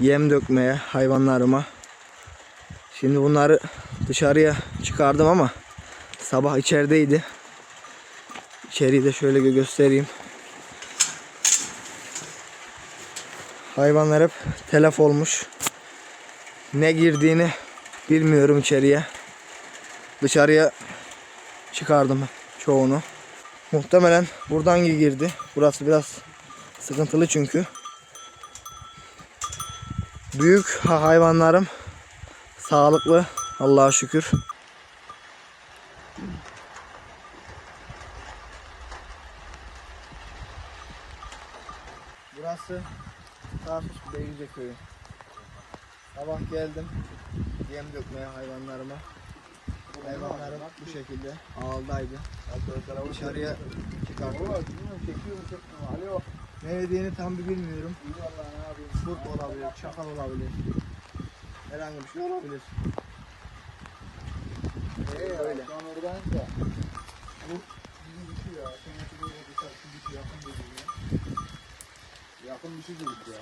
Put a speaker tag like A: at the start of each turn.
A: Yem dökmeye hayvanlarıma. Şimdi bunları dışarıya çıkardım ama sabah içerideydi. İçeriği de şöyle gö- göstereyim. Hayvanlar hep telef olmuş. Ne girdiğini bilmiyorum içeriye. Dışarıya çıkardım çoğunu. Muhtemelen buradan girdi. Burası biraz sıkıntılı çünkü. Büyük ha- hayvanlarım sağlıklı Allah'a şükür. Burası Tarsus Beylice köyü. Sabah geldim yem dökmeye hayvanlarıma. Hayvanlarım bu şekilde ağıldaydı. Dışarıya çıkarttım. Ne yediğini tam bir bilmiyorum. Kurt olabilir, çakal olabilir. Herhangi bir şey olabilir.
B: Ee, an oradan da. Bu bizim bir şey ya. Sen böyle bir şey yakın değil ya. Yakın bir şey ya.